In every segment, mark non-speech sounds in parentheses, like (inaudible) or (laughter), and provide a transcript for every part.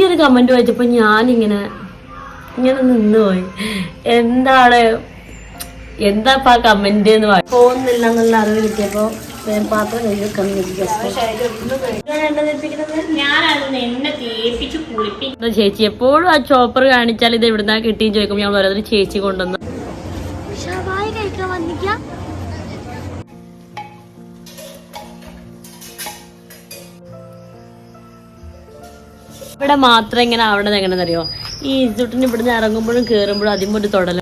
ഒരു കമന്റ് വായിച്ചപ്പോ ഞാനിങ്ങനെ ഇങ്ങനെ നിന്നുപോയി എന്താണ്? എന്താ ആ കമന്റ് എന്ന് പറയും പോകുന്നില്ല എന്നുള്ള അറിവ് കിട്ടിയപ്പോ വേഗം പാത്രം കഴുകി വെക്കാൻ ഞാനത് എന്നെ തേപ്പിച്ച് കുളിപ്പിക്കും ചേച്ചി എപ്പോഴും ആ ചോപ്പർ കാണിച്ചാൽ ഇത് എവിടുന്നാ കിട്ടിയെന്ന് ചോദിക്കുമ്പോൾ ഞാൻ പറയുന്നത് ചേച്ചി കൊണ്ടുവന്ന് ഇവിടെ മാത്രം ഇങ്ങനെ ആവണത് എങ്ങനെയെന്ന് അറിയോ ഈ ഇൻസ്റ്റിറ്റ്യൂട്ടിന് ഇവിടുന്ന് ഇറങ്ങുമ്പോഴും കയറുമ്പോഴും അതിമൊരു ഒരു തൊടല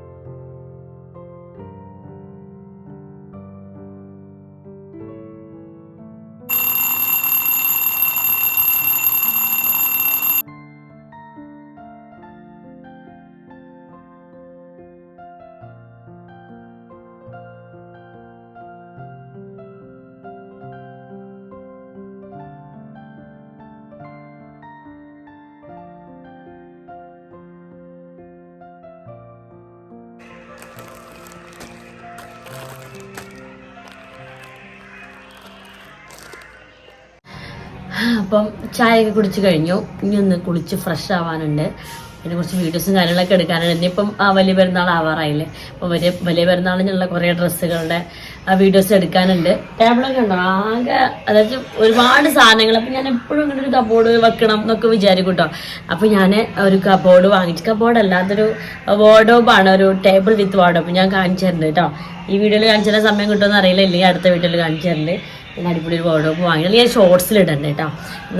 അപ്പം ചായയൊക്കെ കുടിച്ച് കഴിഞ്ഞു. ഇനി ഒന്ന് കുളിച്ച് ഫ്രഷ് ആവാനുണ്ട്. പിന്നെ കുറച്ച് വീഡിയോസും കാര്യങ്ങളൊക്കെ എടുക്കാനുണ്ട് ഇനിയിപ്പം ആ വലിയ പെരുന്നാൾ ആവാറായില്ലേ? അപ്പോൾ വലിയ വലിയ പെരുന്നാളിനുള്ള കുറേ ഡ്രസ്സുകളുടെ ആ വീഡിയോസ് എടുക്കാനുണ്ട്. ടേബിളൊക്കെ ഉണ്ടോ? ആകെ അതായത് ഒരുപാട് സാധനങ്ങൾ. അപ്പം ഞാൻ എപ്പോഴും ഇങ്ങനെ ഒരു കബോർഡ് വെക്കണം എന്നൊക്കെ വിചാരിക്കും കേട്ടോ അപ്പോൾ ഞാൻ ഒരു കബോർഡ് വാങ്ങിച്ചു കബോർഡ് അല്ലാത്തൊരു വാർഡോബാണ് ഒരു ടേബിൾ വിത്ത് വാർഡോബ് ഞാൻ കാണിച്ചു കേട്ടോ ഈ വീഡിയോയിൽ കാണിച്ചു തരാൻ സമയം കിട്ടുമെന്ന് അറിയില്ല. ഇല്ലെങ്കിൽ അടുത്ത വീട്ടിൽ കാണിച്ചു പിന്നെ അടിപൊളി ഒരു വാർഡ്രോബ് വാങ്ങി ഞാൻ ഷോർട്സിൽ ഇടണ്ട കേട്ടോ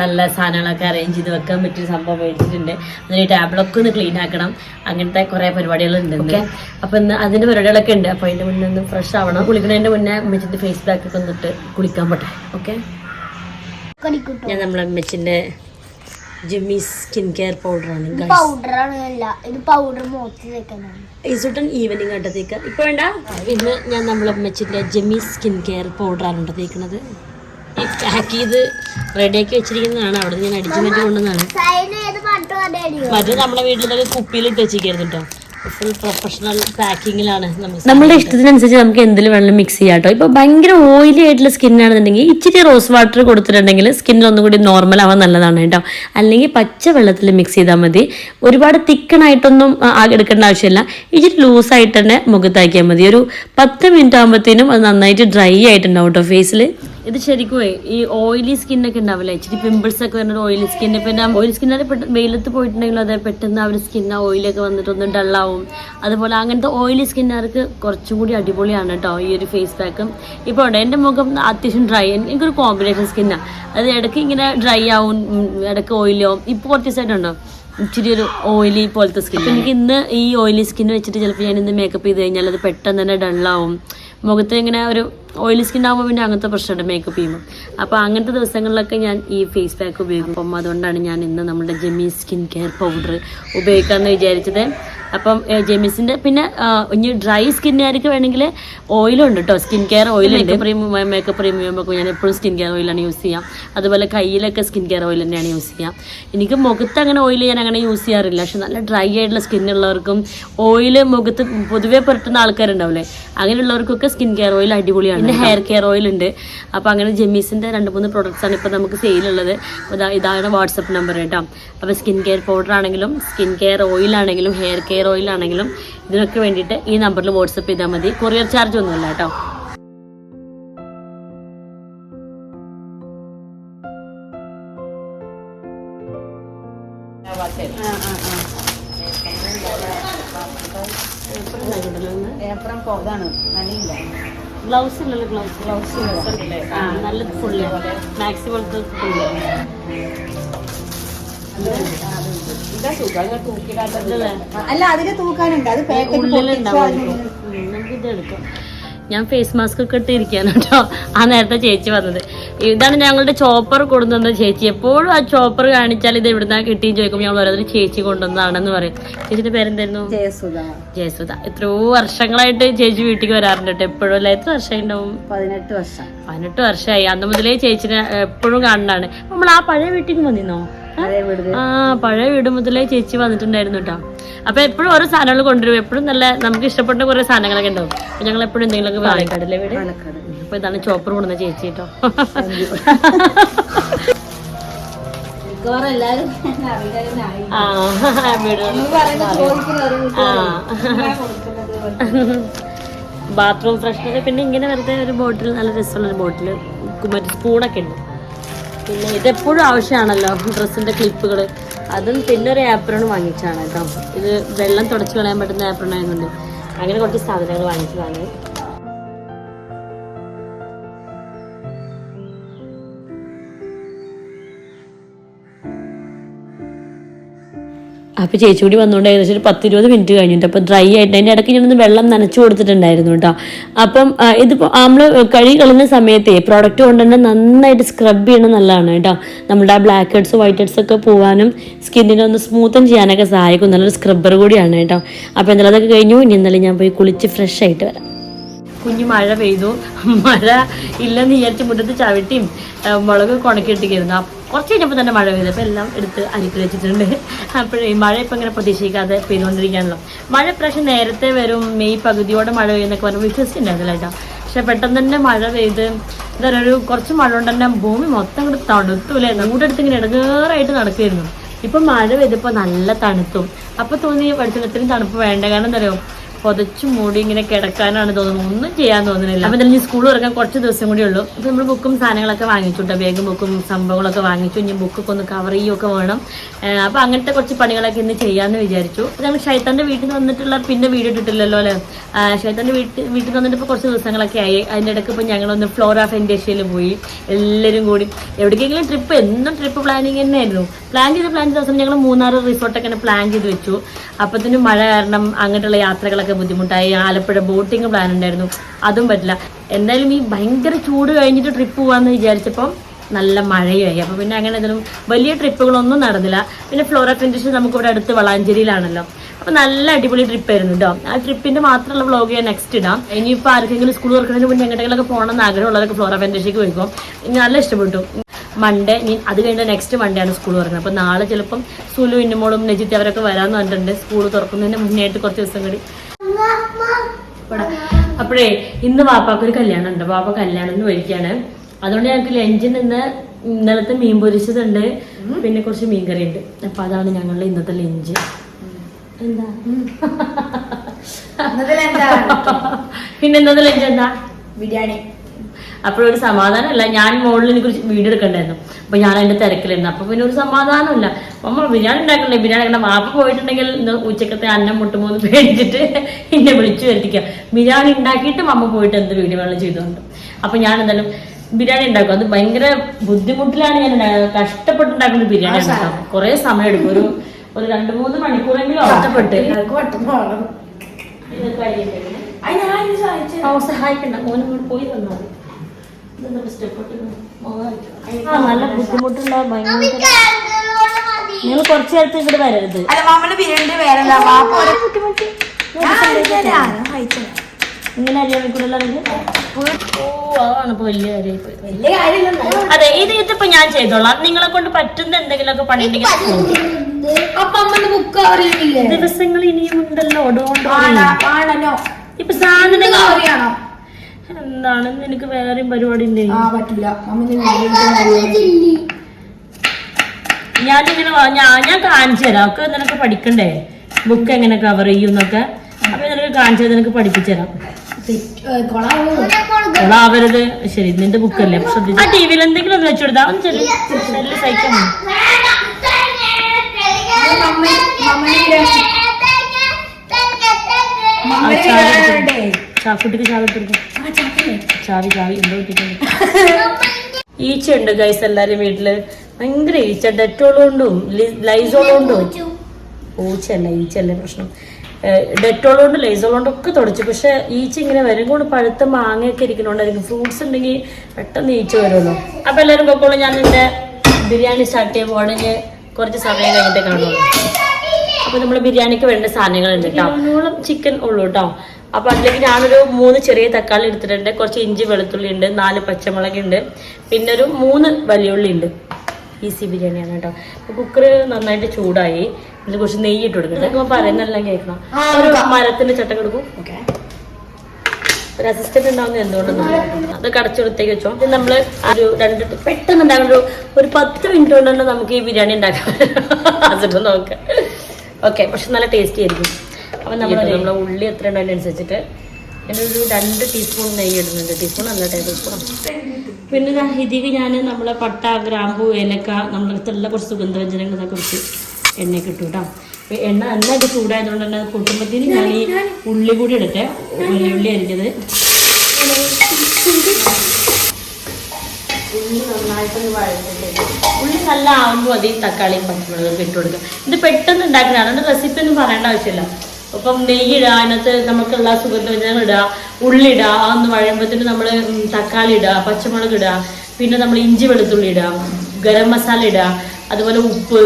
നല്ല സാധനങ്ങളൊക്കെ അറേഞ്ച് ചെയ്ത് വെക്കാൻ പറ്റിയ സംഭവം മേടിച്ചിട്ടുണ്ട്. അതിന് ടേബിളൊക്കെ ഒന്ന് ക്ലീൻ ആക്കണം. അങ്ങനത്തെ കുറേ പരിപാടികളുണ്ട് ഓക്കെ. അപ്പം ഇന്ന് അതിന്റെ പരിപാടികളൊക്കെ ഉണ്ട്. അപ്പൊ അതിന്റെ മുന്നേ ഒന്ന് ഫ്രഷ് ആവണം. കുളിക്കുന്നതിന്റെ മുന്നേ അമ്മച്ചിന്റെ ഫേസ് പാക്ക് ഒക്കെ ഒന്നിട്ട് കുളിക്കാൻ പറ്റേ ഓക്കെ? ഞാൻ നമ്മളെ അമ്മച്ചിന്റെ ജിമ്മി സ്കിൻ കെയർ പൗഡർ പൗഡറാണ് പൗഡറാണ് അല്ല. ഇത് പൗഡർ മുഖത്ത് തേക്കുന്നതാണ് ഈസുട്ടൻ ഈവനിങ് ആട്ടത്തേക്ക് ഇപ്പൊ വേണ്ട? ഇന്ന് ഞാൻ നമ്മളെ അമ്മച്ചിന്റെ ജെമി സ്കിൻ കെയർ പൗഡറാണ് കേട്ടോ ഈ പാക്ക് ചെയ്ത് റെഡിയാക്കി വെച്ചിരിക്കുന്നതാണ്. അവിടെ നിന്ന് ഞാൻ അടിച്ചു കൊണ്ടുവന്നാണ് പാട്ട് പാടിയോ മറ്റേ നമ്മുടെ വീട്ടിലൊക്കെ കുപ്പിയിലിട്ട് വെച്ചിരിക്കരുത് കേട്ടോ. ഫുൾ പ്രൊഫഷണൽ പാക്കിങ്ങിലാണ് നമ്മുടെ ഇഷ്ടത്തിനനുസരിച്ച് നമുക്ക് എന്തെങ്കിലും വെള്ളം മിക്സ് ചെയ്യാം കേട്ടോ ഇപ്പൊ ഭയങ്കര ഓയിലി ആയിട്ടുള്ള സ്കിൻ ആണെന്നുണ്ടെങ്കിൽ ഇച്ചിരി റോസ് വാട്ടർ കൊടുത്തിട്ടുണ്ടെങ്കിൽ സ്കിൻ ഒന്നും കൂടി നോർമൽ ആവാൻ നല്ലതാണ് കേട്ടോ അല്ലെങ്കിൽ പച്ച വെള്ളത്തിൽ മിക്സ് ചെയ്താൽ മതി. ഒരുപാട് തിക്കണായിട്ടൊന്നും എടുക്കേണ്ട ആവശ്യമില്ല. ഇച്ചിരി ലൂസായിട്ട് തന്നെ മുഖത്താക്കിയാൽ മതി. ഒരു പത്ത് മിനിറ്റ് ആകുമ്പോഴത്തേനും അത് നന്നായിട്ട് ഡ്രൈ ആയിട്ടുണ്ടാവും കേട്ടോ ഫേസിൽ ഇത് ശരിക്കും ഈ ഓയിലി സ്കിന്നൊക്കെ ഉണ്ടാവില്ല? ഇച്ചിരി പിമ്പിൾസ് ഒക്കെ വരുന്ന ഓയിലി സ്കിൻ പിന്നെ ഓയിലി സ്കിൻ വെയിലത്ത് പോയിട്ടുണ്ടെങ്കിലും അതെ പെട്ടെന്ന് അവർ സ്കിൻ ആ ഓയിലൊക്കെ വന്നിട്ട് ഒന്ന് ഡള്ളാവും അതുപോലെ അങ്ങനത്തെ ഓയിലി സ്കിന്നുകാർക്ക് കുറച്ചും കൂടി അടിപൊളിയാണ് കേട്ടോ ഈ ഒരു ഫേസ് പാക്ക് ഇപ്പോൾ ഉണ്ട് എന്റെ മുഖം അത്യാവശ്യം ഡ്രൈ എനിക്കൊരു കോമ്പിനേഷൻ സ്കിന്നാണ് അത് ഇടയ്ക്ക് ഇങ്ങനെ ഡ്രൈ ആവും ഇടയ്ക്ക് ഓയിലി ആവും. ഇപ്പോൾ കുറച്ച് ദിവസമായിട്ടുണ്ടോ ഇച്ചിരി ഒരു ഓയിലി പോലത്തെ സ്കിൻ എനിക്ക് ഇന്ന് ഈ ഓയിലി സ്കിൻ വെച്ചിട്ട് ചിലപ്പോൾ ഞാൻ ഇന്ന് മേക്കപ്പ് ചെയ്ത് കഴിഞ്ഞാൽ അത് പെട്ടെന്ന് തന്നെ ഡള്ളാവും മുഖത്ത് ഇങ്ങനെ ഒരു ഓയിലി സ്കിൻ ആകുമ്പോൾ പിന്നെ അങ്ങനത്തെ പ്രശ്നമുണ്ട് മേക്കപ്പ് ചെയ്യുമ്പോൾ അപ്പോൾ അങ്ങനത്തെ ദിവസങ്ങളിലൊക്കെ ഞാൻ ഈ ഫേസ് പാക്ക് ഉപയോഗിക്കും. അപ്പം അതുകൊണ്ടാണ് ഞാൻ ഇന്ന് നമ്മുടെ ജെമി സ്കിൻ കെയർ പൗഡർ ഉപയോഗിക്കാമെന്ന് വിചാരിച്ചത്. അപ്പം ജെമിസിന്റെ ജെമിസിന്റെ പിന്നെ ഇനി ഡ്രൈ സ്കിന്നുകാർക്ക് വേണമെങ്കിൽ ഓയിലുണ്ട് കേട്ടോ സ്കിൻ കെയർ ഓയിലുണ്ട്. പ്രീമിയം മേക്കപ്പ് പ്രീമിയം ഒക്കെ ഞാൻ എപ്പോഴും സ്കിൻ കെയർ ഓയിലാണ് യൂസ് ചെയ്യാം. അതുപോലെ കയ്യിലൊക്കെ സ്കിൻ കെയർ ഓയിൽ തന്നെയാണ് യൂസ് ചെയ്യാം. എനിക്ക് മുഖത്ത് അങ്ങനെ ഓയിൽ ഞാൻ അങ്ങനെ യൂസ് ചെയ്യാറില്ല. പക്ഷെ നല്ല ഡ്രൈ ആയിട്ടുള്ള സ്കിൻ ഉള്ളവർക്കും ഓയിൽ മുഖത്ത് പൊതുവേ പുരട്ടുന്ന ആൾക്കാരുണ്ടാവില്ലേ? അങ്ങനെയുള്ളവർക്കൊക്കെ സ്കിൻ കെയർ ഓയിൽ അടിപൊളിയാണ് പിന്നെ ഹെയർ കെയർ ഓയിൽ ഉണ്ട്. അപ്പോൾ അങ്ങനെ ജെമ്മീസിന്റെ രണ്ട് മൂന്ന് products ആണ് ഇപ്പോൾ നമുക്ക് സെയിലുള്ളത് ഇതാ ഇതാണ് വാട്സപ്പ് നമ്പർ കേട്ടോ അപ്പോൾ സ്കിൻ കെയർ പൗഡർ ആണെങ്കിലും സ്കിൻ കെയർ ഓയിൽ ആണെങ്കിലും ഹെയർ കെയർ ഓയിൽ ആണെങ്കിലും ഇതിനൊക്കെ വേണ്ടിയിട്ട് ഈ നമ്പറിൽ വാട്സപ്പ് ചെയ്താൽ മതി. കൊറിയർ ചാർജ് ഒന്നുമില്ല കേട്ടോ. ഗ്ലൗസ് ഇല്ലല്ലോ ഗ്ലൗസ് ഗ്ലൗസ് നല്ല ഫുള്ള് മാക്സിമം ഫുള്ള്? അല്ല അതിന് തൂക്കാനുണ്ട്. അത് ഞാൻ ഫേസ് മാസ്ക് ഒക്കെ ഇട്ട് ഇരിക്കാണ് കേട്ടോ. ആ നേരത്തെ ചേച്ചി വന്നത്. ഇതാണ് ഞങ്ങളുടെ ചോപ്പർ കൊണ്ടുവന്നത് ചേച്ചി. എപ്പോഴും ആ ചോപ്പർ കാണിച്ചാൽ ഇത് എവിടുന്നാ കിട്ടിയെന്ന് ചോദിക്കുമ്പോൾ ഞങ്ങൾ ഓരോരുത്തർ ചേച്ചി കൊണ്ടുവന്നതാണെന്ന് പറയും. ചേച്ചിന്റെ പേരെന്തായിരുന്നു? ജയസുധ. ജയസുധ. എത്രയോ വർഷങ്ങളായിട്ട് ചേച്ചി വീട്ടിൽ വരാറുണ്ട് കേട്ടോ. എപ്പോഴും അല്ല? എത്ര വർഷമായി ഉണ്ടാവും? പതിനെട്ട് വർഷം. പതിനെട്ട് വർഷമായി. അന്ന് മുതലേ ചേച്ചിനെ എപ്പോഴും കാണുന്നതാണ്. നമ്മൾ ആ പഴയ വീട്ടിൽ വന്നിരുന്നോ? ആ പഴയ വീട് മുതലേ ചേച്ചി വന്നിട്ടുണ്ടായിരുന്നു കേട്ടോ അപ്പൊ എപ്പോഴും ഓരോ സാധനങ്ങൾ കൊണ്ടുവരും. എപ്പോഴും നല്ല നമുക്ക് ഇഷ്ടപ്പെട്ട കുറെ സാധനങ്ങളൊക്കെ ഉണ്ടാവും. അപ്പൊ ഞങ്ങൾ എപ്പോഴും എന്തെങ്കിലുമൊക്കെ പാലക്കാടിലെ വീട്. അപ്പൊ ഇതാണ് ചോപ്പർ കൊടുന്ന ചേച്ചി കേട്ടോ ആ ബാത്റൂം ഫ്രഷ്നർ പിന്നെ ഇങ്ങനെ വെറുതെ ഒരു ബോട്ടിൽ നല്ല രസമുള്ള ഒരു ബോട്ടിൽ മറ്റേ സ്പൂണൊക്കെ ഉണ്ട്. പിന്നെ ഇതെപ്പോഴും ആവശ്യമാണല്ലോ ഡ്രസ്സിന്റെ ക്ലിപ്പുകൾ അതും പിന്നെ ഒരു ഏപ്രൺ വാങ്ങിച്ചാണ് കേട്ടോ. ഇത് വെള്ളം തുടച്ചു കളയാൻ പറ്റുന്ന ഏപ്രൺ ആയതുകൊണ്ട് അങ്ങനെ കുറച്ച് സാധനങ്ങൾ വാങ്ങിച്ചതാണ്. അപ്പോൾ ചേച്ചി കൂടി വന്നുകൊണ്ട് ഏകദേശം ഒരു പത്തിരുപത് മിനിറ്റ് കഴിഞ്ഞിട്ട് അപ്പോൾ ഡ്രൈ ആയിട്ട് അതിന്റെ ഇടയ്ക്ക് ഞാനൊന്ന് വെള്ളം നനച്ചു കൊടുത്തിട്ടുണ്ടായിരുന്നു കേട്ടോ. അപ്പം ഇതിപ്പോ ഇതിപ്പോൾ നമ്മൾ കളഞ്ഞ സമയത്തേ പ്രോഡക്റ്റ് കൊണ്ട് തന്നെ നന്നായിട്ട് സ്ക്രബ് ചെയ്യണം നല്ലതാണ് കേട്ടോ. നമ്മുടെ ആ ബ്ലാക്ക് ഹെഡ്സ് വൈറ്റ് ഹെഡ്സ് ഒക്കെ പോകാനും സ്കിന്നിനെ ഒന്ന് സ്മൂത്തൻ ചെയ്യാനൊക്കെ സഹായിക്കും. നല്ലൊരു സ്ക്രബ്ബർ കൂടിയാണ് കേട്ടോ. അപ്പോൾ എന്തായാലും അതൊക്കെ കഴിഞ്ഞു. ഇനി എന്തായാലും ഞാൻ പോയി കുളിച്ച് ഫ്രഷ് ആയിട്ട് വരാം. കുഞ്ഞു മഴ പെയ്തു. മഴ ഇല്ലെന്ന് വിചാരിച്ച് മുറ്റത്ത് ചവിട്ടിയും മുളക് കൊണക്കിട്ടിരിക്കുന്നു കുറച്ച് കഴിഞ്ഞപ്പോൾ തന്നെ മഴ പെയ്തു. അപ്പോൾ എല്ലാം എടുത്ത് അരിക്കി വെച്ചിട്ടുണ്ട്. അപ്പോഴേ മഴ ഇപ്പം ഇങ്ങനെ പ്രതീക്ഷിക്കാതെ പെയ്തുകൊണ്ടിരിക്കുകയാണല്ലോ. മഴ പ്രാവശ്യം നേരത്തെ വരും. മെയ് പകുതിയോടെ മഴ പെയ്യുന്നൊക്കെ പറഞ്ഞു വിശ്വസിച്ചിട്ടുണ്ടായിരുന്നില്ല കേട്ടോ. പക്ഷെ പെട്ടെന്ന് തന്നെ മഴ പെയ്ത് എന്താ പറയുക ഒരു കുറച്ച് മഴ കൊണ്ട് തന്നെ ഭൂമി മൊത്തം കൂടെ തണുത്തൂലേ കൂടെടുത്ത് ഇങ്ങനെ ഇടങ്ങേറായിട്ട് നടക്കുമായിരുന്നു ഇപ്പം മഴ പെയ്തപ്പോൾ നല്ല തണുത്തും. അപ്പോൾ തോന്നി പഠിച്ചത്തിന് തണുപ്പ് വേണ്ട. കാരണം എന്താ പറയുക പുതച്ചു മൂടി ഇങ്ങനെ കിടക്കാനാണ് തോന്നുന്നത്. ഒന്നും ചെയ്യാൻ തോന്നുന്നില്ല. അപ്പം എന്തായാലും സ്കൂൾ തുറക്കാൻ കുറച്ച് ദിവസം കൂടി ഉള്ളൂ. അപ്പം നമ്മൾ ബുക്കും സാധനങ്ങളൊക്കെ വാങ്ങിച്ചു കേട്ടോ ബാഗും ബുക്കും സംഭവങ്ങളൊക്കെ വാങ്ങിച്ചു. ഇനി ബുക്കൊക്കെ ഒന്ന് കവർ ചെയ്യുകയൊക്കെ വേണം. അപ്പോൾ അങ്ങനത്തെ കുറച്ച് പണികളൊക്കെ ഇന്ന് ചെയ്യാന്ന് വിചാരിച്ചു. നമ്മൾ ഞങ്ങൾ ഷൈത്താന്റെ വീട്ടിൽ നിന്ന് വന്നിട്ടുള്ള പിന്നെ വീഡിയോ ഇട്ടിട്ടില്ലല്ലോ അല്ലേ? ഷൈത്താന്റെ വീട്ടിൽ വീട്ടിൽ നിന്ന് വന്നിട്ട് കുറച്ച് ദിവസങ്ങളൊക്കെ ആയി. അതിന്റെ ഇടയ്ക്ക് ഇപ്പോൾ ഞങ്ങളൊന്ന് ഓഫ് ഇൻഡേഷ്യയിൽ പോയി. എല്ലാവരും കൂടി എവിടേക്കെങ്കിലും ട്രിപ്പ് എന്നും ട്രിപ്പ് പ്ലാനിങ് തന്നെയായിരുന്നു. പ്ലാൻ ചെയ്ത് പ്ലാൻ ചെയ്ത ദിവസം ഞങ്ങൾ മൂന്നാറ് റിസോർട്ടൊക്കെ പ്ലാൻ ചെയ്ത് വെച്ചു. അപ്പത്തിന് മഴ കാരണം അങ്ങോട്ടുള്ള യാത്രകളൊക്കെ ബുദ്ധിമുട്ടായി. ആലപ്പുഴ ബോട്ടിങ് പ്ലാൻ ഉണ്ടായിരുന്നു. അതും പറ്റില്ല. എന്തായാലും ഈ ഭയങ്കര ചൂട് കഴിഞ്ഞിട്ട് ട്രിപ്പ് പോകാമെന്ന് വിചാരിച്ചപ്പം നല്ല മഴയായി. അപ്പോൾ പിന്നെ അങ്ങനെ എന്തെങ്കിലും വലിയ ട്രിപ്പുകളൊന്നും നടന്നില്ല. പിന്നെ ഫ്ലോറ ഫെന്റേഷൻ നമുക്ക് ഇവിടെ അടുത്ത് വളാഞ്ചേരിയിലാണല്ലോ. അപ്പോൾ നല്ല അടിപൊളി ട്രിപ്പായിരുന്നു കേട്ടോ ആ ട്രിപ്പിന്റെ മാത്രമുള്ള വ്ളോഗ് ഞാൻ നെക്സ്റ്റ് ഇടാം. ഇനിയിപ്പോൾ ആർക്കെങ്കിലും സ്കൂൾ തുറക്കുന്നതിന് മുന്നേ എങ്ങോട്ടെങ്കിലൊക്കെ പോകണം എന്ന് ആഗ്രഹമുള്ളവരൊക്കെ ഫ്ലോറ ഫെന്റേഷയ്ക്ക് പോയിക്കോ. നല്ല ഇഷ്ടപ്പെട്ടു. മൺഡേ ഇനി അത് കഴിഞ്ഞ നെക്സ്റ്റ് മൺഡേ ആണ് സ്കൂൾ തുറക്കുന്നത്. അപ്പോൾ നാളെ ചിലപ്പം സുലു ഇന്നുമോളും നജിത്ത് അവരൊക്കെ വരാമെന്ന് പറഞ്ഞിട്ടുണ്ട്. സ്കൂൾ തുറക്കുന്നതിന് മുന്നേ ആയിട്ട് കുറച്ച് ദിവസം കൂടി. അപ്പോഴേ ഇന്ന് വാപ്പാക്ക് ഒരു കല്യാണം ഉണ്ട് വാപ്പ കല്യാണം പോയിരിക്കാണ് അതുകൊണ്ട് ഞങ്ങൾക്ക് ലഞ്ചിൽ നിന്ന് ഇന്നലത്തെ മീൻ പൊരിച്ചതുണ്ട്. പിന്നെ കുറച്ച് മീൻകറി ഉണ്ട് അപ്പൊ അതാണ് ഞങ്ങളുടെ ഇന്നത്തെ ലഞ്ച്. എന്താ? (laughs) പിന്നെ ഇന്നത്തെ ലഞ്ച് എന്താ? ബിരിയാണി. അപ്പോഴൊരു സമാധാനമല്ല. ഞാൻ മുകളിൽ എനിക്ക് വീട് വീഡിയോ എടുക്കണ്ടായിരുന്നു. അപ്പൊ ഞാൻ അതിന്റെ തിരക്കിലായിരുന്നു അപ്പൊ പിന്നെ ഒരു സമാധാനമില്ല. അമ്മ ബിരിയാണി ഉണ്ടാക്കണ്ടേ? ബിരിയാണി ഉണ്ടാക്കണം വാപ്പ പോയിട്ടുണ്ടെങ്കിൽ ഉച്ചക്കത്തെ അന്നം മുട്ടുമോന്ന് പേടിച്ചിട്ട് എന്നെ വിളിച്ചു വരുത്തിക്കാം. ബിരിയാണി ഉണ്ടാക്കിയിട്ടും അമ്മ പോയിട്ട് എന്ത് വീഡിയോ വേണം ചെയ്തുകൊണ്ട് അപ്പൊ ഞാൻ എന്തായാലും ബിരിയാണി ഉണ്ടാക്കും. അത് ഭയങ്കര ബുദ്ധിമുട്ടിലാണ് ഞാൻ. കഷ്ടപ്പെട്ടുണ്ടാക്കുന്ന ബിരിയാണി ഉണ്ടാക്കാം കുറെ സമയം എടുക്കും. ഒരു ഒരു രണ്ട് മൂന്ന് മണിക്കൂറെങ്കിലും ഓ സഹായിക്കണ്ട. മോനും പോയി തന്നാൽ നല്ല ബുദ്ധിമുട്ടുണ്ടാവും ഭയങ്കര. നിങ്ങൾ കുറച്ച് നേരത്തെ ഇങ്ങോട്ട് വരരുത്. അല്ല മാമന്റെ ബിരിയാണി വേറെ വാപ്പ ഇങ്ങനെ അതെ ഇത് ഇതിപ്പോ ഞാൻ ചെയ്തോളാം. നിങ്ങളെ കൊണ്ട് പറ്റുന്ന എന്തെങ്കിലുമൊക്കെ പണിയുണ്ടെങ്കിൽ ഉണ്ടെങ്കിൽ ദിവസങ്ങൾ ഇനിയും ഉണ്ടല്ലോ ഇപ്പൊ സാധനങ്ങൾ അറിയണം. എന്താണ് നിനക്ക് വേറെയും പരിപാടി ആ പറ്റില്ല ഞാനിങ്ങനെ ഞാൻ ഞാൻ കാണിച്ചു തരാം ഒക്കെ നിനക്ക് പഠിക്കണ്ടേ ബുക്ക് എങ്ങനെ കവർ ചെയ്യും എന്നൊക്കെ അപ്പൊ നിനക്ക് കാണിച്ചു നിനക്ക് പഠിപ്പിച്ചു തരാം കൊളാവരുത് ശരി നിന്റെ ബുക്കല്ലേ ശ്രദ്ധിച്ചു ആ ടി വിയിൽ എന്തെങ്കിലും ഒന്ന് വെച്ചുകൊടുത്താ ഒന്ന് ചെല്ലി ചെല്ലി സഹിക്കാൻ ചാക്കുട്ടിക്ക് ചാവി ഇട്ടെടുക്കും ചാവി ചാവി എന്തോ ഇട്ടിട്ടുണ്ട് ഈച്ച ഉണ്ട് ഗൈസ് എല്ലാരും വീട്ടിൽ. ഭയങ്കര ഈച്ച ഡെറ്റോളുകൊണ്ടും ലൈസോളുകൊണ്ടും പൂച്ചയല്ല ഈച്ചല്ലേ പ്രശ്നം. ഡെറ്റോൾ കൊണ്ട് ലൈസോൾ കൊണ്ടും ഒക്കെ തുടച്ചു. പക്ഷെ ഈച്ച ഇങ്ങനെ വരും. കൊണ്ട് പഴുത്ത മാങ്ങയൊക്കെ ഇരിക്കണോണ്ടായിരിക്കും ഫ്രൂട്ട്സ് ഉണ്ടെങ്കിൽ പെട്ടെന്ന് ഈച്ച വരുമല്ലോ അപ്പൊ എല്ലാരും പൊക്കോളൂ. ഞാൻ നിന്റെ ബിരിയാണി സ്റ്റാർട്ട് ചെയ്യാൻ ഉടനെ കുറച്ച് സമയം കഴിഞ്ഞിട്ട് കാണുള്ളൂ. അപ്പൊ നമ്മൾ ബിരിയാണിക്ക് വേണ്ട സാധനങ്ങളുണ്ട് കേട്ടോ ചിക്കൻ ഉള്ളൂ കേട്ടോ അപ്പൊ അതിലേക്ക് ഞാനൊരു മൂന്ന് ചെറിയ തക്കാളി എടുത്തിട്ടുണ്ട്. കുറച്ച് ഇഞ്ചി വെളുത്തുള്ളി ഉണ്ട് നാല് പച്ചമുളക് ഉണ്ട് പിന്നെ ഒരു മൂന്ന് വലിയുള്ളി ഉണ്ട്. ഈസി ബിരിയാണിയാണ് കേട്ടോ. അപ്പൊ കുക്കർ നന്നായിട്ട് ചൂടായി. ഇതിൽ കുറച്ച് നെയ്യ് ഇട്ട് കൊടുക്കട്ടെ. അപ്പൊ പറയുന്നെല്ലാം കേൾക്കണം. ഒരു മരത്തിന്റെ ചട്ട കൊടുക്കും. ഓക്കെ. ഒരു അസിസ്റ്റന്റ് ഉണ്ടാവുന്ന എന്തുകൊണ്ടാണ് അത് കടച്ചെടുത്തേക്ക് വെച്ചോ. നമ്മൾ ഒരു രണ്ട് പെട്ടെന്ന് ഉണ്ടാകുന്ന ഒരു ഒരു പത്ത് മിനിറ്റ് കൊണ്ട് തന്നെ നമുക്ക് ഈ ബിരിയാണി ഉണ്ടാക്കാം (laughs) നോക്കാം. ഓക്കെ പക്ഷെ നല്ല ടേസ്റ്റി ആയിരിക്കും. നമ്മളെ ഉള്ളി എത്ര ഉണ്ടോ അതിനനുസരിച്ചിട്ട് ഞാനൊരു രണ്ട് ടീസ്പൂൺ നെയ്യ് ഇടുന്നുണ്ട്. ടീസ്പൂൺ അല്ല ടേബിൾ സ്പൂൺ പിന്നെ ഇതിക്ക് ഞാൻ നമ്മളെ പട്ട ഗ്രാമ്പു ഏലക്ക നമ്മളെ അടുത്തുള്ള കുറച്ച് സുഗന്ധവ്യഞ്ജനങ്ങളെ കുറച്ച് എണ്ണയൊക്കെ ഇട്ടു കേട്ടോ എണ്ണ നന്നായിട്ട് ചൂടായതുകൊണ്ട് തന്നെ അത് പൊട്ടുമ്പോഴത്തേന് ഞാൻ ഈ ഉള്ളി കൂടി ഇടട്ടെ. ഉള്ളി അരിഞ്ഞത്. ഉള്ളി നന്നായിട്ടൊന്ന് വഴറ്റിട്ട് ഉള്ളി നല്ല ആവുമ്പോൾ അതിൽ തക്കാളിയും പച്ചമുളകൊക്കെ ഇട്ട് കൊടുക്കുക. ഇത് പെട്ടെന്ന് ഉണ്ടാക്കുന്നതാണ് റെസിപ്പി ഒന്നും പറയേണ്ട ആവശ്യമില്ല. അപ്പം നെയ്യ് ഇടുക അതിനകത്ത് നമുക്കുള്ള സുഗന്ധവ്യഞ്ജനങ്ങൾ ഇടുക ഉള്ളിടുക അതൊന്ന് വഴയുമ്പോഴത്തേന് നമ്മൾ തക്കാളി ഇടുക പച്ചമുളക് ഇടുക പിന്നെ നമ്മൾ ഇഞ്ചി വെളുത്തുള്ളി ഇടുക ഗരം മസാല ഇടുക അതുപോലെ ഉപ്പ്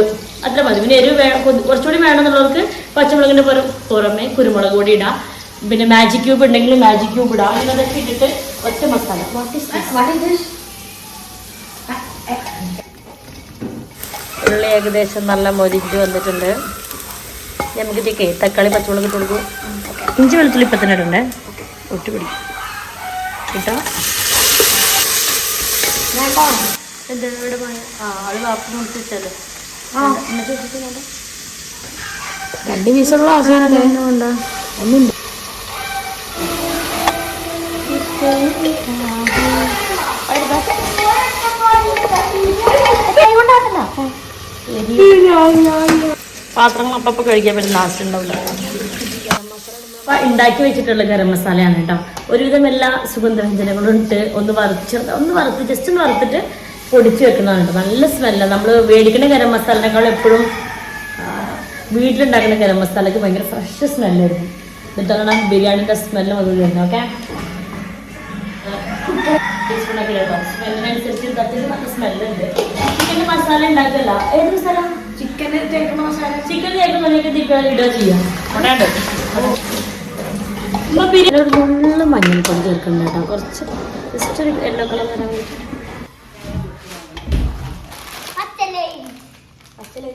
അത്ര മതി. പിന്നെ എരിവ് കുറച്ചുകൂടി വേണമെന്നുള്ളവർക്ക് പച്ചമുളകിന്റെ പുറം പുറമെ കുരുമുളക് കൂടി ഇടാം. പിന്നെ മാജിക് ക്യൂബ് ഉണ്ടെങ്കിൽ മാജിക് ക്യൂബ് ഇടാം. അങ്ങനെ അതൊക്കെ ഇട്ടിട്ട് ഒറ്റ മസാല. ഉള്ളി ഏകദേശം നല്ല മൊരിഞ്ഞ് വന്നിട്ടുണ്ട്. നമുക്ക് ഇതിക്കേ തക്കാളി പച്ചമുളക് ഇട്ട് കൊടുക്കും ഇഞ്ചി വെളുത്തുള്ളി ഇപ്പം തന്നെ ഇടണ്ടേ? ഒറ്റ പിടി കേട്ടോ രണ്ട് പീസുള്ള ആവശ്യമുണ്ട് ഒന്നുണ്ട് പാത്രങ്ങൾ അപ്പം കഴിക്കാൻ പറ്റും ലാസ്റ്റ് ഉണ്ടാവില്ല. ഉണ്ടാക്കി വെച്ചിട്ടുള്ള ഗരം മസാലയാണ് കേട്ടോ ഒരുവിധം എല്ലാ സുഗന്ധവ്യഞ്ജനങ്ങളും ഇട്ട് ഒന്ന് വറുത്ത് ഒന്ന് വറുത്ത് ജസ്റ്റ് ഒന്ന് വറുത്തിട്ട് പൊടിച്ച് വെക്കുന്നതാണ് കേട്ടോ നല്ല സ്മെല്ല നമ്മൾ മേടിക്കുന്ന ഗരം മസാലനേക്കാൾ എപ്പോഴും വീട്ടിലുണ്ടാക്കുന്ന ഗരം മസാലയ്ക്ക് ഭയങ്കര ഫ്രഷ് സ്മെല്ലായിരുന്നു എന്നിട്ടാണ് ബിരിയാണിന്റെ സ്മെല്ല് മുതൽ വരുന്നത്. ഓക്കെ സ്മെല്ലിനനുസരിച്ച് നല്ല സ്മെല്ലുണ്ട് ചിക്കന്റെ മസാല ഉണ്ടാക്കല്ല. ഏത് മസാല? തേക്കുന്ന മസാല? ചിക്കൻ ചേർക്കുമ്പോഴേക്ക് ചിക്കൻ ഇടുക ചെയ്യാം. ബിരിയാണി ഒരു നുള്ള മഞ്ഞൾപ്പൊടി ചേർക്കുന്നുണ്ട് കേട്ടോ. കുറച്ച് ജസ്റ്റ് ഒരു യെല്ലോ കളർ വരാൻ വേണ്ടി പത്തല്ലേ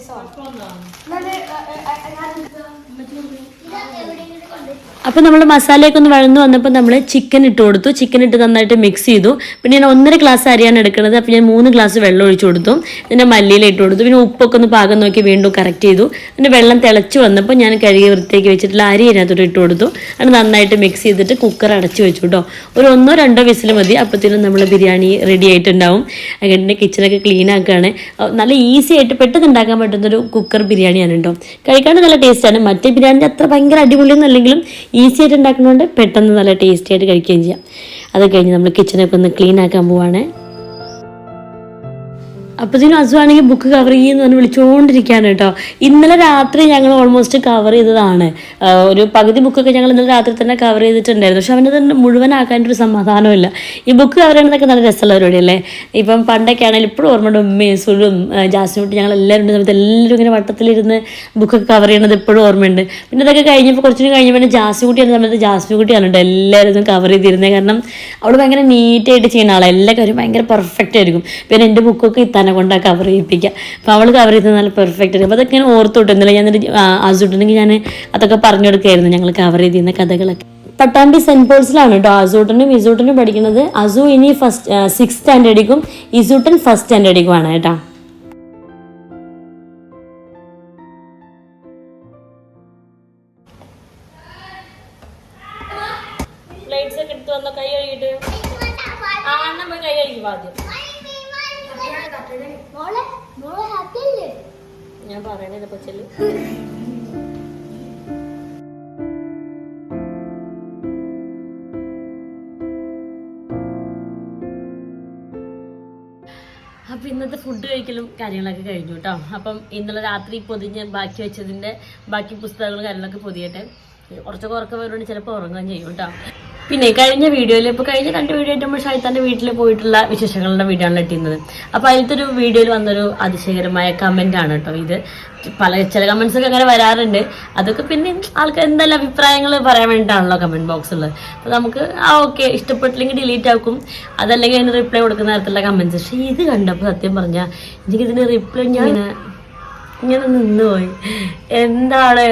അപ്പോൾ നമ്മൾ മസാലയൊക്കെ ഒന്ന് വഴന്നു വന്നപ്പോൾ നമ്മൾ ചിക്കൻ ഇട്ട് കൊടുത്തു. ചിക്കൻ ഇട്ട് നന്നായിട്ട് മിക്സ് ചെയ്തു. പിന്നെ ഞാൻ ഒന്നര ഗ്ലാസ് അരിയാണ് എടുക്കുന്നത്. അപ്പോൾ ഞാൻ മൂന്ന് ഗ്ലാസ് വെള്ളം ഒഴിച്ചു കൊടുത്തു. പിന്നെ മല്ലിയില ഇട്ട് കൊടുത്തു. പിന്നെ ഉപ്പൊക്കെ ഒന്ന് പാകം നോക്കി വീണ്ടും കറക്റ്റ് ചെയ്തു. പിന്നെ വെള്ളം തിളച്ച് വന്നപ്പോൾ ഞാൻ കഴുകി വൃത്തിയാക്കി വെച്ചിട്ടുള്ള അരി അതിനകത്തോട്ട് ഇട്ട് കൊടുത്തു. അത് നന്നായിട്ട് മിക്സ് ചെയ്തിട്ട് കുക്കർ അടച്ച് വെച്ചു കേട്ടോ ഒരു ഒന്നോ രണ്ടോ വിസിൽ മതി. അപ്പോഴത്തേനും നമ്മൾ ബിരിയാണി റെഡി ആയിട്ടുണ്ടാവും. അങ്ങനെ കിച്ചണൊക്കെ ക്ലീൻ ആക്കുകയാണ് നല്ല ഈസി ആയിട്ട് പെട്ടെന്ന് ഉണ്ടാക്കാൻ പറ്റുന്നൊരു കുക്കർ ബിരിയാണിയാണ് കേട്ടോ കഴിക്കാൻ നല്ല ടേസ്റ്റാണ് മറ്റേ ബിരിയാണി അത്ര ഭയങ്കര അടിപൊളിയൊന്നും അല്ലെങ്കിലും ഈസി ആയിട്ട് ഉണ്ടാക്കുന്നതുകൊണ്ട് പെട്ടെന്ന് നല്ല ടേസ്റ്റി ആയിട്ട് കഴിക്കുകയും ചെയ്യാം. അത് കഴിഞ്ഞ് നമ്മൾ കിച്ചണൊക്കെ ഒന്ന് ക്ലീൻ ആക്കാൻ പോവാണ്. അപ്പത്തേനും അസുവാണെങ്കിൽ ബുക്ക് കവർ ചെയ്യുന്ന പറഞ്ഞ് വിളിച്ചുകൊണ്ടിരിക്കുകയാണ് കേട്ടോ ഇന്നലെ രാത്രി ഞങ്ങൾ ഓൾമോസ്റ്റ് കവർ ചെയ്തതാണ്. ഒരു പകുതി ബുക്കൊക്കെ ഞങ്ങൾ ഇന്നലെ രാത്രി തന്നെ കവർ ചെയ്തിട്ടുണ്ടായിരുന്നു. പക്ഷെ അവന്റെ തന്നെ മുഴുവനാക്കാന്റെ ഒരു സമാധാനമില്ല ഈ ബുക്ക് കവർ ചെയ്യണതൊക്കെ നല്ല രസമുള്ള പരിപാടിയല്ലേ ഇപ്പം പണ്ടൊക്കെ ആണെങ്കിൽ ഇപ്പോഴും ഓർമ്മയുണ്ട് ഉമ്മയും സുഴും ജാസ്മിട്ട് ഞങ്ങൾ എല്ലാവരും ഉണ്ട് സമയത്ത് എല്ലാവരും ഇങ്ങനെ വട്ടത്തിലിരുന്ന് ബുക്കൊക്കെ കവർ ചെയ്യണത് ഇപ്പോഴും ഓർമ്മയുണ്ട്. പിന്നെ അതൊക്കെ കഴിഞ്ഞപ്പോൾ കുറച്ചുകൂടി കഴിഞ്ഞപ്പോൾ പിന്നെ ജാസ്മി കുട്ടി എന്ന സമയത്ത് ജാസ്മി കുട്ടി എല്ലാവരും കവർ ചെയ്തിരുന്നത്. കാരണം അവൾ ഭയങ്കര നീറ്റായിട്ട് ചെയ്യുന്ന ആളാണ് എല്ലാ കാര്യവും ഭയങ്കര പെർഫെക്റ്റ് ആയിരിക്കും. പിന്നെ എന്റെ ബുക്കൊക്കെ ഇത്താനെ ആ കവർ ചെയ്യിപ്പിക്കുക അപ്പോൾ അവൾ കവർ ചെയ്തത് നല്ല പെർഫെക്റ്റ് അപ്പോൾ അതൊക്കെ ഞാൻ ഓർത്തോട്ട് ഇന്നലെ ഞാൻ ആസുട്ടുണ്ടെങ്കിൽ ഞാൻ അതൊക്കെ പറഞ്ഞു കൊടുക്കുകയായിരുന്നു ഞങ്ങൾ കവർ ചെയ്തിരുന്ന കഥകളൊക്കെ. പട്ടാമ്പി സെന്റ് പോൾസിലാണ് കേട്ടോ അസൂട്ടനും ഇസൂട്ടനും പഠിക്കുന്നത്. അസു ഇനി ഫസ്റ്റ് സിക്സ് സ്റ്റാൻഡേർഡിക്കും ഇസൂട്ടൻ ഫസ്റ്റ് സ്റ്റാൻഡേർഡിക്കുമാണ് കേട്ടോ. ലൈറ്റ്സ് ഒക്കെ എടുത്ത് വന്നോ? കൈ കഴുകിയിട്ട്. ആ അണ്ണൻ പോയി കൈ ആദ്യം ഞാൻ പറയണത് കൊച്ചൽ അപ്പം ഇന്നത്തെ ഫുഡ് കഴിക്കലും കാര്യങ്ങളൊക്കെ കഴിഞ്ഞു കേട്ടോ അപ്പം ഇന്നലെ രാത്രി പൊതിഞ്ഞ് ബാക്കി വെച്ചതിന്റെ ബാക്കി പുസ്തകങ്ങളും കാര്യങ്ങളൊക്കെ പൊതിയട്ടെ. കുറച്ചൊക്കെ ഉറക്കം വരുവാണെങ്കിൽ ചിലപ്പോൾ ഉറങ്ങുകയും ചെയ്യും കേട്ടോ പിന്നെ കഴിഞ്ഞ വീഡിയോയിൽ ഇപ്പോൾ കഴിഞ്ഞ രണ്ട് വീഡിയോ ആയിട്ട് നമ്മൾ ഷൈത്താന്റെ വീട്ടിൽ പോയിട്ടുള്ള വിശേഷങ്ങളുടെ വീഡിയോ ആണ് ഇട്ടിരുന്നത്. അപ്പോൾ അതിലത്തെ ഒരു വീഡിയോയിൽ വന്നൊരു അതിശയകരമായ കമന്റ് ആണ് കേട്ടോ ഇത്. പല ചില കമന്റ്സ് ഒക്കെ അങ്ങനെ വരാറുണ്ട്. അതൊക്കെ പിന്നെ ആൾക്കാർ എന്തെല്ലാം അഭിപ്രായങ്ങൾ പറയാൻ വേണ്ടിയിട്ടാണല്ലോ കമന്റ് ബോക്സുള്ളത് അപ്പോൾ നമുക്ക് ആ ഓക്കെ ഇഷ്ടപ്പെട്ടില്ലെങ്കിൽ ഡിലീറ്റ് ആക്കും. അതല്ലെങ്കിൽ അതിന് റിപ്ലൈ കൊടുക്കുന്ന തരത്തിലുള്ള കമന്റ്സ് പക്ഷേ ഇത് കണ്ടപ്പോൾ സത്യം പറഞ്ഞാൽ എനിക്കിതിന് റിപ്ലൈ ഞാൻ ഇങ്ങനെ നിന്നുപോയി എന്താണ്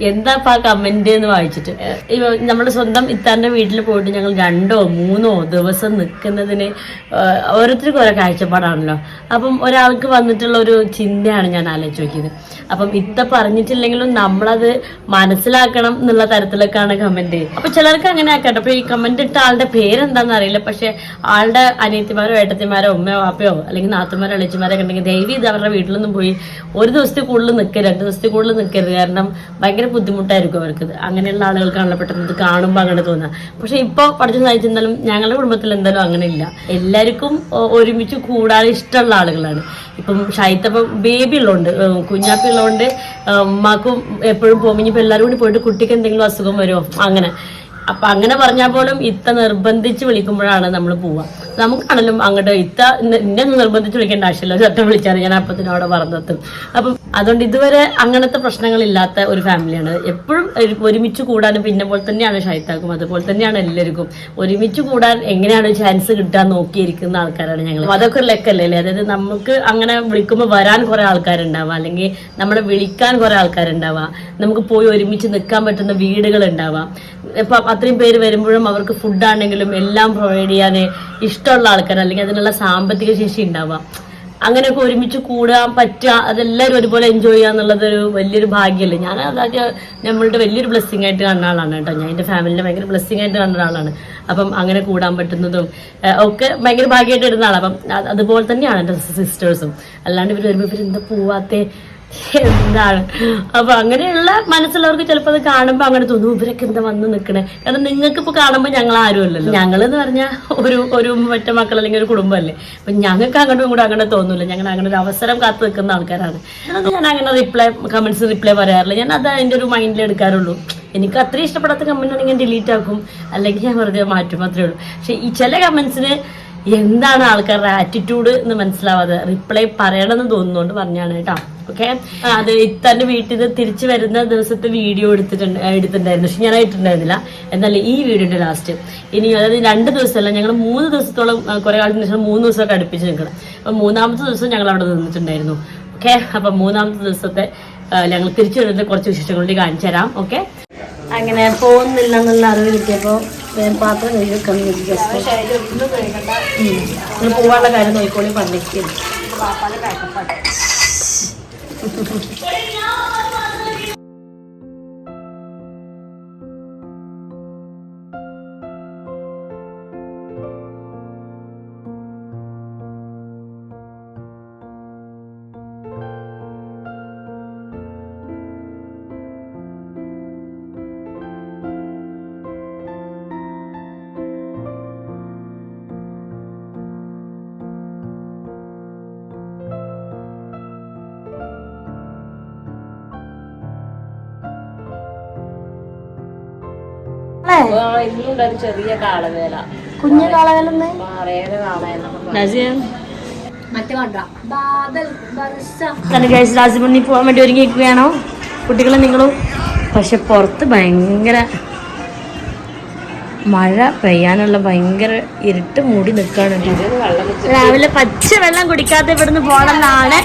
എന്താ ആ കമന്റ് എന്ന് വായിച്ചിട്ട്? നമ്മുടെ സ്വന്തം ഇത്താന്റെ വീട്ടിൽ പോയിട്ട് ഞങ്ങൾ രണ്ടോ മൂന്നോ ദിവസം നിൽക്കുന്നതിന് ഓരോരുത്തർക്കും ഓരോ കാഴ്ചപ്പാടാണല്ലോ. അപ്പം ഒരാൾക്ക് വന്നിട്ടുള്ള ഒരു ചിന്തയാണ് ഞാൻ ആലോചിച്ച് നോക്കിയത്. അപ്പം ഇത്ത പറഞ്ഞിട്ടില്ലെങ്കിലും നമ്മളത് മനസ്സിലാക്കണം എന്നുള്ള തരത്തിലൊക്കെയാണ് കമന്റ് അപ്പൊ ചിലർക്ക് അങ്ങനെ ആക്കട്ടെ. അപ്പൊ ഈ കമന്റ് ഇട്ട ആളുടെ പേരെന്താണെന്ന് അറിയില്ല. പക്ഷെ ആളുടെ അനിയത്തിമാരോ ഏട്ടത്തിമാരോ ഉമ്മയോ വാപ്പയോ അല്ലെങ്കിൽ നാത്തുമാരോ അളിച്ചിമാരോ ഉണ്ടെങ്കിൽ ദയവ് ഇത് അവരുടെ വീട്ടിലൊന്നും പോയി ഒരു ദിവസത്തിൽ കൂടുതൽ നിൽക്കരുത്. രണ്ട് ദിവസത്തിൽ കൂടുതൽ നിൽക്കരുത്. കാരണം ഭയങ്കര ബുദ്ധിമുട്ടായിരിക്കും അവർക്ക്. അങ്ങനെയുള്ള ആളുകൾക്കാണല്ലോ പെട്ടെന്ന് ഇത് കാണുമ്പോൾ അങ്ങനെ തോന്നുക പക്ഷെ ഇപ്പോൾ പഠിച്ച സാധിച്ചിരുന്നാലും ഞങ്ങളുടെ കുടുംബത്തിൽ എന്തായാലും അങ്ങനെ ഇല്ല എല്ലാവർക്കും ഒരുമിച്ച് കൂടാൻ ഇഷ്ടമുള്ള ആളുകളാണ്. ഇപ്പം ഷൈത്തപ്പം ബേബി ഉള്ളതുകൊണ്ട് കുഞ്ഞാപ്പി ഉള്ളതുകൊണ്ട് ഉമ്മാക്കും എപ്പോഴും പോകുമ്പോൾ ഇനിയിപ്പോൾ എല്ലാവരും കൂടി പോയിട്ട് കുട്ടിക്ക് എന്തെങ്കിലും അസുഖം വരുമോ അങ്ങനെ. അപ്പൊ അങ്ങനെ പറഞ്ഞാൽ പോലും ഇത്ത നിർബന്ധിച്ച് വിളിക്കുമ്പോഴാണ് നമ്മൾ പോവുക നമുക്കാണെങ്കിലും അങ്ങോട്ട് ഇത്ത എന്നെ നിർബന്ധിച്ച് വിളിക്കേണ്ട ആവശ്യമില്ല. ഒരു വിളിച്ചാണ് ഞാൻ അപ്പത്തിനവിടെ പറഞ്ഞെത്തും അപ്പം അതുകൊണ്ട് ഇതുവരെ അങ്ങനത്തെ പ്രശ്നങ്ങളില്ലാത്ത ഒരു ഫാമിലിയാണ്. എപ്പോഴും ഒരുമിച്ച് കൂടാനും പിന്നെ പോലെ തന്നെയാണ് ഷൈത്താക്കും. അതുപോലെ തന്നെയാണ് എല്ലാവർക്കും. ഒരുമിച്ച് കൂടാൻ എങ്ങനെയാണ് ചാൻസ് കിട്ടാൻ നോക്കിയിരിക്കുന്ന ആൾക്കാരാണ് ഞങ്ങൾ അതൊക്കെ ഒരു ലെക്കല്ലേ അതായത് നമുക്ക് അങ്ങനെ വിളിക്കുമ്പോൾ വരാൻ കുറെ ആൾക്കാരുണ്ടാവുക അല്ലെങ്കിൽ നമ്മളെ വിളിക്കാൻ കുറെ ആൾക്കാരുണ്ടാവുക നമുക്ക് പോയി ഒരുമിച്ച് നിൽക്കാൻ പറ്റുന്ന വീടുകൾ ഉണ്ടാവാം ഇപ്പൊ അത്രയും പേര് വരുമ്പോഴും അവർക്ക് ഫുഡാണെങ്കിലും എല്ലാം പ്രൊവൈഡ് ചെയ്യാൻ ഇഷ്ടമുള്ള ആൾക്കാർ അല്ലെങ്കിൽ അതിനുള്ള സാമ്പത്തിക ശേഷി ഉണ്ടാവാം. അങ്ങനെയൊക്കെ ഒരുമിച്ച് കൂടാൻ പറ്റുക അതെല്ലാവരും ഒരുപോലെ എൻജോയ് ചെയ്യുക എന്നുള്ളത് ഒരു വലിയൊരു ഭാഗ്യമല്ലേ ഞാൻ അതൊക്കെ നമ്മളുടെ വലിയൊരു ബ്ലെസ്സിങ് ആയിട്ട് കാണുന്ന ആളാണ് കേട്ടോ. ഞാൻ എന്റെ ഫാമിലിനെ ഭയങ്കര ബ്ലെസ്സിങ് ആയിട്ട് കാണുന്ന ആളാണ് അപ്പം അങ്ങനെ കൂടാൻ പറ്റുന്നതും ഒക്കെ ഭയങ്കര ഭാഗ്യമായിട്ട് ഇടുന്ന ആളാണ് അപ്പം അതുപോലെ തന്നെയാണ് എന്റെ സിസ്റ്റേഴ്സും അല്ലാണ്ട് ഇവർ വരുമ്പോൾ ഇവർ എന്താ പോവാത്തേ? എന്താണ്? അപ്പൊ അങ്ങനെയുള്ള മനസ്സുള്ളവർക്ക് ചിലപ്പോൾ അത് കാണുമ്പോൾ അങ്ങനെ തോന്നും ഇവരൊക്കെ എന്താ വന്ന് നിൽക്കണേ കാരണം നിങ്ങൾക്ക് ഇപ്പൊ കാണുമ്പോൾ ഞങ്ങൾ ആരും അല്ലല്ലോ ഞങ്ങൾ എന്ന് പറഞ്ഞാൽ ഒരു ഒരു മറ്റേ മക്കൾ അല്ലെങ്കിൽ ഒരു കുടുംബമല്ലേ. അപ്പൊ ഞങ്ങൾക്ക് അങ്ങോട്ടും കൂടെ അങ്ങനെ തോന്നില്ല ഞങ്ങൾ അങ്ങനെ ഒരു അവസരം കാത്തു നിൽക്കുന്ന ആൾക്കാരാണ്. ഞാൻ അങ്ങനെ റിപ്ലൈ കമന്റ്സ് റിപ്ലൈ പറയാറില്ല. ഞാൻ അത് അതിന്റെ ഒരു മൈൻഡിൽ എടുക്കാറുള്ളൂ. എനിക്ക് അത്രയും ഇഷ്ടപ്പെടാത്ത കമന്റ് ആണെങ്കിൽ ഞാൻ ഡിലീറ്റ് ആക്കും. അല്ലെങ്കിൽ ഞാൻ വെറുതെ മാറ്റും മാത്രമേ ഉള്ളൂ. പക്ഷെ ഈ ചില കമന്റ്സിന് എന്താണ് ആൾക്കാരുടെ ആറ്റിറ്റ്യൂഡ് എന്ന് മനസ്സിലാവാതെ റിപ്ലൈ പറയണമെന്ന് തോന്നുന്നോണ്ട് പറഞ്ഞാണ് കേട്ടോ. ഓക്കെ? അത് ഇത്തന്റെ വീട്ടിൽ നിന്ന് തിരിച്ചു വരുന്ന ദിവസത്തെ വീഡിയോ എടുത്തിട്ടുണ്ട് എടുത്തിട്ടുണ്ടായിരുന്നു. പക്ഷെ ഞാൻ ഇട്ടിട്ടുണ്ടായിരുന്നില്ല. എന്നാൽ ഈ വീഡിയോന്റെ ലാസ്റ്റ് ഇനി അതായത് രണ്ട് ദിവസമല്ല ഞങ്ങൾ മൂന്ന് ദിവസത്തോളം കുറെ കാലത്തിന് ശേഷം മൂന്ന് ദിവസമൊക്കെ അടുപ്പിച്ച് നിൽക്കണം. അപ്പൊ മൂന്നാമത്തെ ദിവസം ഞങ്ങൾ അവിടെ നിന്നിട്ടുണ്ടായിരുന്നു. ഓക്കെ? അപ്പൊ മൂന്നാമത്തെ ദിവസത്തെ ഞങ്ങൾ തിരിച്ചു വരുന്ന കുറച്ച് വിശേഷം കൂടി കാണിച്ചു തരാം. ഓക്കെ? അങ്ങനെ പോകുന്നില്ല എന്നുള്ള അറിവ് കിട്ടിയപ്പോൾ പാത്രം കഴുകി പോവാനുള്ള കാര്യം നോക്കിക്കോളി പറഞ്ഞിരിക്കുന്നു. ¡Bueno! ചെറിയ കാളവേല. കുഞ്ഞു രാജമണ്ണി പോകാൻ വേണ്ടി ഒരുങ്ങിയിരിക്കുകയാണോ കുട്ടികളെ നിങ്ങളും? പക്ഷെ പുറത്ത് ഭയങ്കര മഴ പെയ്യാനുള്ള ഭയങ്കര ഇരുട്ട് മൂടി നിൽക്കാണ് രാവിലെ പച്ച വെള്ളം കുടിക്കാതെ ഇവിടുന്ന് പോണെന്നാണ്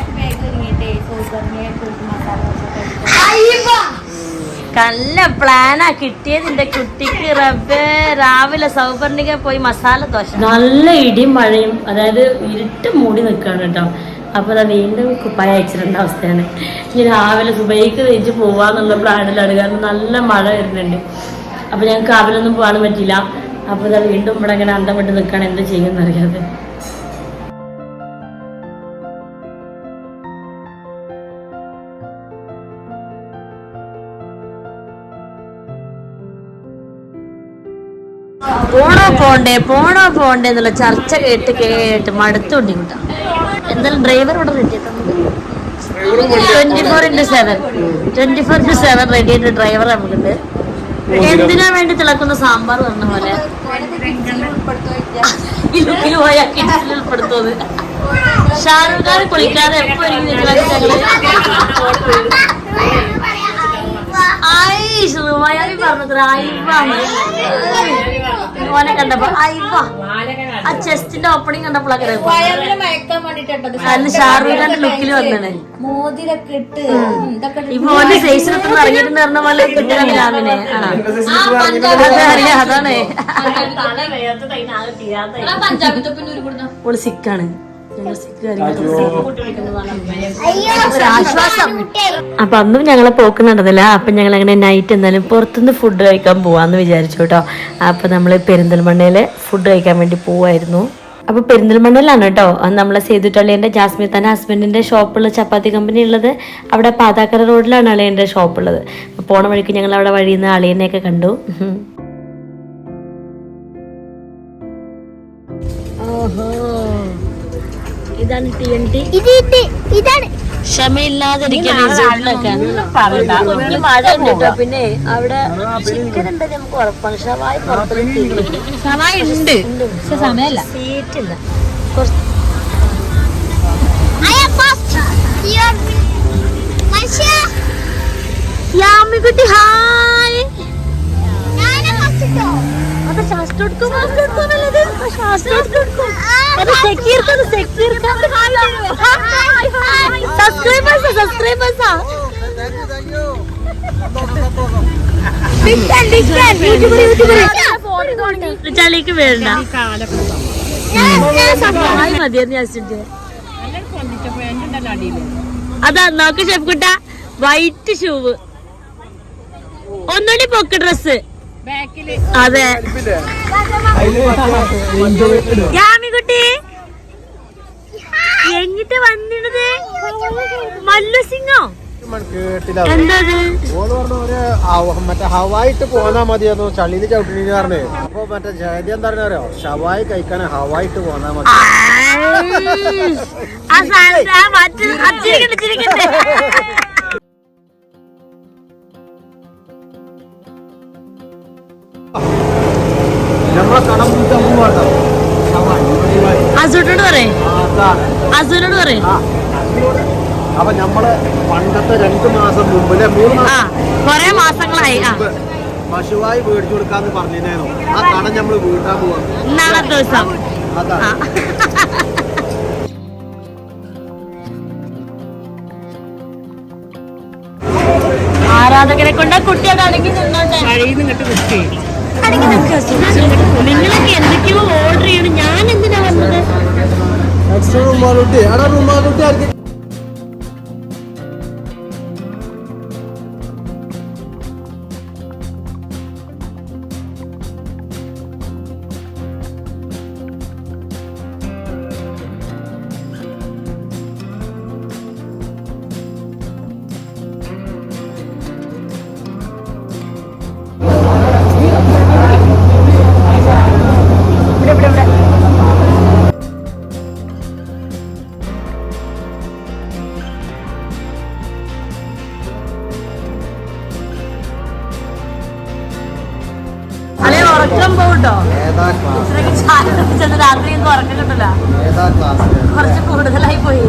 നല്ല പ്ലാനാ കിട്ടിയതിന്റെ കുട്ടിക്ക് റബ്ബേ രാവിലെ സൗപർണിക പോയി മസാല ദോശ. നല്ല ഇടിയും മഴയും അതായത് ഇരുട്ട് മൂടി നിൽക്കാണ് കേട്ടോ. അപ്പൊ അതാ വീണ്ടും കുപ്പായ അയച്ചിട്ടുണ്ട അവസ്ഥയാണ്. ഇനി രാവിലെ സുബൈക്ക് തേച്ച് പോവാന്നുള്ള പ്ലാനിലാണ്. കാരണം നല്ല മഴ വരുന്നുണ്ട്. അപ്പൊ ഞങ്ങൾക്ക് രാവിലൊന്നും പോകാനും പറ്റില്ല അപ്പൊ അത് വീണ്ടും ഇവിടെ ഇങ്ങനെ അന്തം വിട്ട് നിൽക്കുകയാണ് എന്ത് ചെയ്യുമെന്ന് അറിയാതെ പോണ്ടേ പോണോ പോണ്ടേ എന്നുള്ള ചർച്ച കേട്ട് കേട്ട് മടുത്തോണ്ടി കൂട്ടാ എന്തായാലും ഡ്രൈവർ ഇവിടെ ready twenty four into seven twenty four into seven ready ആയിട്ട് ഡ്രൈവർ നമുക്കുണ്ട് എന്തിനാ വേണ്ടി തിളക്കുന്ന സാമ്പാർ പറഞ്ഞ പോലെ? ലുക്കിൽ ഉൾപ്പെടുത്തുന്നത്. ഷാരൂഖ് ഖാൻ കുളിക്കാതെ എപ്പോ ആയി സുമയാരി പറഞ്ഞത്ര അയ്വാ ഓനെ കണ്ടപ്പോ ആ ചെസ്റ്റിന്റെ ഓപ്പണിംഗ് കണ്ടപ്പോഴൊക്കെ വയറിനെ മയക്കാൻ വേണ്ടിട്ടുണ്ടത് ലുക്കിൽ വന്നാണ് മോതിരൊക്കെ ഇട്ട് ഇതൊക്കെ ഇപ്പൊ ഓന്റെ ഫേസിലൊക്കെ ഇറങ്ങിയിട്ടുണ്ട് പറഞ്ഞ പോലെ കിട്ടണം രാവിലെ. അറിയാം അതാണ്. ഓൾ സിക്കാണ് ഞങ്ങൾ സിക്ക് അയ്യോ. ഒരാശ്വാസം. അപ്പൊ അന്നും ഞങ്ങളെ പോക്ക് നടന്നില്ല. അപ്പൊ ഞങ്ങൾ അങ്ങനെ നൈറ്റ് എന്നാലും പുറത്തുനിന്ന് ഫുഡ് കഴിക്കാൻ പോവാന്ന് വിചാരിച്ചു കേട്ടോ അപ്പൊ നമ്മൾ പെരിന്തൽമണ്ണയിൽ ഫുഡ് കഴിക്കാൻ വേണ്ടി പോവായിരുന്നു. അപ്പൊ പെരിന്തൽമണ്ണയിലാണ് കേട്ടോ നമ്മളെ സേതുട്ടള്ളിയന്റെ ജാസ്മിൻ തന്നെ ഹസ്ബൻഡിന്റെ ഷോപ്പുള്ള ചപ്പാത്തി കമ്പനി ഉള്ളത്. അവിടെ പാതാക്കര റോഡിലാണ് അളിയന്റെ ഷോപ്പുള്ളത് പോണ വഴിക്ക് ഞങ്ങൾ അവിടെ വഴിയിൽ നിന്ന് അളിയനെയൊക്കെ കണ്ടു. ഇതാണ് ടി എൻ ടി ഇത് ഇത് ഇതാണ് ക്ഷമയില്ലാതിരിക്കാൻ മഴ ഉണ്ട് കേട്ടോ പിന്നെ അവിടെ ചിക്കൻ നമുക്ക് ഉറപ്പാണ്. ഷവായി ഉണ്ട്. പക്ഷെ സീറ്റ് ഇല്ല കുറച്ച് യാമിക്കുട്ടി ഹായ് ശ്വാസം ശ്വാസം എടുക്കും അത് സെക്യൂർക്കാണ് സെക്യൂർക്കാണ് സബ്സ്ക്രൈബേഴ്സാ സബ്സ്ക്രൈബേഴ്സാ ചളിക്ക് വേണ്ട. മതിയെന്ന് വിചാരിച്ചിട്ട് അതാ നോക്ക് ഷെഫ് കുട്ട വൈറ്റ് ഷൂവ് ഒന്നുകൂടി പൊക്ക് ഡ്രസ് അതെ. യാമിക്കുട്ടി എങ്ങിട്ട് വന്നിടത് മല്ലു സിംഗോ മറ്റേ ഹവായിട്ട് പോന്നാ മതിയായിരുന്നു ചളിയിൽ ചവിട്ടിന് പറഞ്ഞേ അപ്പൊ മറ്റേ ജയതി എന്താ അറിയോ ഷവായി കഴിക്കാൻ ഹവായിട്ട് പോന്നാ മതി ആ മറ്റു അസൂനോട് പറയും. അപ്പൊ നമ്മൾ പണ്ടത്തെ രണ്ടു മാസം മുമ്പ് അല്ലെ മൂന്ന് മാസം കൊറേ മാസങ്ങളായി പശുവായി മേടിച്ചു കൊടുക്കാന്ന് പറഞ്ഞിരുന്നു ആ കട നമ്മൾ വീട്ടാൻ പോവാ. ഇന്നാളെ ദിവസം. അതാ. ആരാധകരെ കൊണ്ട് കുട്ടിയുടെ അടങ്ങി നിന്നോട്ടെ നിങ്ങളൊക്കെ എന്തൊക്കെയോ ഓർഡർ ചെയ്യണം. ഞാൻ എക്സ്ട്രാ റൂമാലുട്ടി എടാ റൂമാലുട്ടി ആർക്ക് അല്ലെ ഉറക്കം ഇത്രയ്ക്ക് ചായ കുടിച്ചത് രാത്രി ഒന്നും ഉറക്കം കിട്ടില്ല കുറച്ച് കൂടുതലായി പോയി.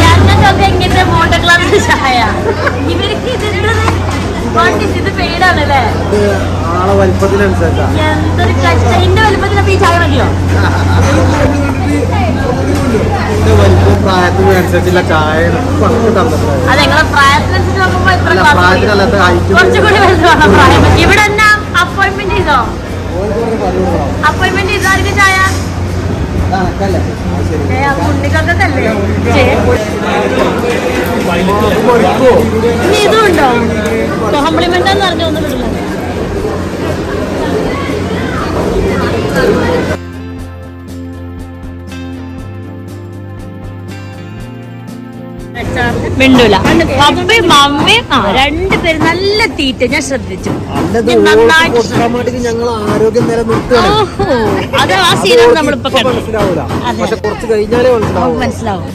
ഞങ്ങൾക്കൊക്കെ ഇങ്ങനെ മോട്ടർ ക്ലാസ് ചായ. ഇവർക്ക് കോണ്ടിസ് ഇത് പെയ്ഡാണല്ലേ ഇത് ആളെ വലിപ്പത്തിനനുസരിച്ചാണ് ചായ വലിപ്പവും പ്രായത്തിനും അനുസരിച്ചുള്ള ചായ class മതി. പ്രായത്തിനല്ലാത്ത ഹൈറ്റ് ഇവിടെ അപ്പോയിന്റ്മെന്റ് ചെയ്തോ? അപ്പോയിന്റ്മെന്റ് ചെയ്താർക്ക് ചായ? അനക്കല്ലേ ശരി. ഏ, അപ്പൊ ഉണ്ണിക്കൊക്കല്ലേ ഇനി ഇതും ഉണ്ടോ? കോംപ്ലിമെന്റ് എന്ന് പറഞ്ഞ ഒന്നും മിണ്ടൂല. പപ്പയും മമ്മയും ആ രണ്ടുപേരും നല്ല തീറ്റ. ഞാൻ ശ്രദ്ധിച്ചു. ഞങ്ങൾ ആരോഗ്യം ഓഹോ അത് ആ സീനാണ് നമ്മളിപ്പോ കണ്ടത്. മനസ്സിലാവും.